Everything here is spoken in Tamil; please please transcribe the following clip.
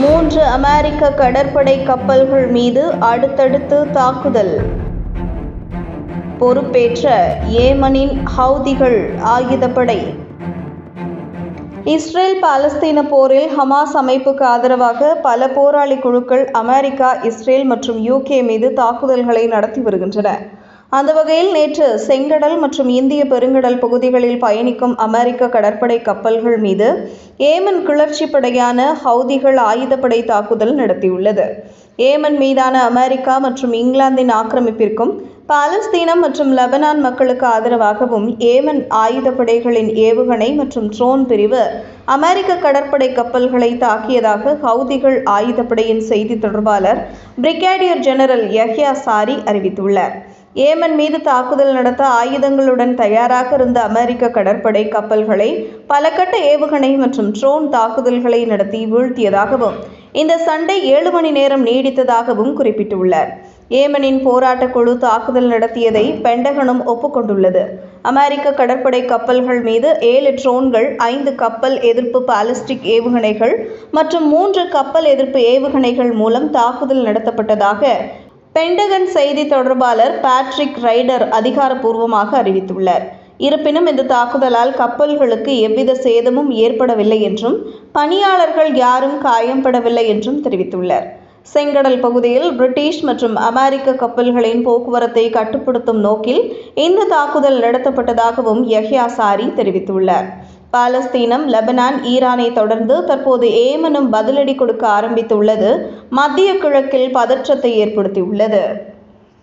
மூன்று அமெரிக்க கடற்படை கப்பல்கள் மீது அடுத்தடுத்து தாக்குதல். பொறுப்பேற்ற ஏமனின் ஹவுதிகள் ஆயுதப்படை. இஸ்ரேல் பாலஸ்தீன போரில் ஹமாஸ் அமைப்புக்கு ஆதரவாக பல போராளி குழுக்கள் அமெரிக்கா இஸ்ரேல் மற்றும் யூகே மீது தாக்குதல்களை நடத்தி வருகின்றன. அந்த வகையில் நேற்று செங்கடல் மற்றும் இந்திய பெருங்கடல் பகுதிகளில் பயணிக்கும் அமெரிக்க கடற்படை கப்பல்கள் மீது ஏமன் கிளர்ச்சி படையான ஹவுதிகள் ஆயுதப்படை தாக்குதல் நடத்தியுள்ளது. ஏமன் மீதான அமெரிக்கா மற்றும் இங்கிலாந்தின் ஆக்கிரமிப்பிற்கும் பாலஸ்தீனம் மற்றும் லெபனான் மக்களுக்கு ஆதரவாகவும் ஏமன் ஆயுதப்படைகளின் ஏவுகணை மற்றும் ட்ரோன் பிரிவு அமெரிக்க கடற்படை கப்பல்களை தாக்கியதாக ஹவுதிகள் ஆயுதப்படையின் செய்தி தொடர்பாளர் பிரிகேடியர் ஜெனரல் யஹ்யா சாரி அறிவித்துள்ளார். ஏமன் மீது தாக்குதல் நடத்த ஆயுதங்களுடன் தயாராக இருந்த அமெரிக்க கடற்படை கப்பல்களை பல கட்ட ஏவுகணை மற்றும் ட்ரோன் தாக்குதல்களை நடத்தி வீழ்த்தியதாகவும் இந்த சண்டை ஏழு மணி நேரம் நீடித்ததாகவும் குறிப்பிட்டுள்ளார். ஏமனின் போராட்டக் குழு தாக்குதல் நடத்தியதை பெண்டகனும் ஒப்புக்கொண்டுள்ளது. அமெரிக்க கடற்படை கப்பல்கள் மீது ஏழு ட்ரோன்கள் ஐந்து கப்பல் எதிர்ப்பு பாலிஸ்டிக் ஏவுகணைகள் மற்றும் மூன்று கப்பல் எதிர்ப்பு ஏவுகணைகள் மூலம் தாக்குதல் நடத்தப்பட்டதாக பெண்டகன் செய்தி தொடர்பாளர் பேட்ரிக் ரைடர் அதிகாரப்பூர்வமாக அறிவித்துள்ளார். இருப்பினும் இந்த தாக்குதலால் கப்பல்களுக்கு எவ்வித சேதமும் ஏற்படவில்லை என்றும் பணியாளர்கள் யாரும் காயம்படவில்லை என்றும் தெரிவித்துள்ளார் செங்கடல் பகுதியில் பிரிட்டிஷ் மற்றும் அமெரிக்க கப்பல்களின் போக்குவரத்தை கட்டுப்படுத்தும் நோக்கில் இந்த தாக்குதல் நடத்தப்பட்டதாகவும் யஹ்யா சாரி தெரிவித்துள்ளார். பாலஸ்தீனம் லெபனான் ஈரானை தொடர்ந்து தற்போது ஏமனும் பதிலடி கொடுக்க ஆரம்பித்துள்ளது. மத்திய கிழக்கில் பதற்றத்தை ஏற்படுத்தியுள்ளது.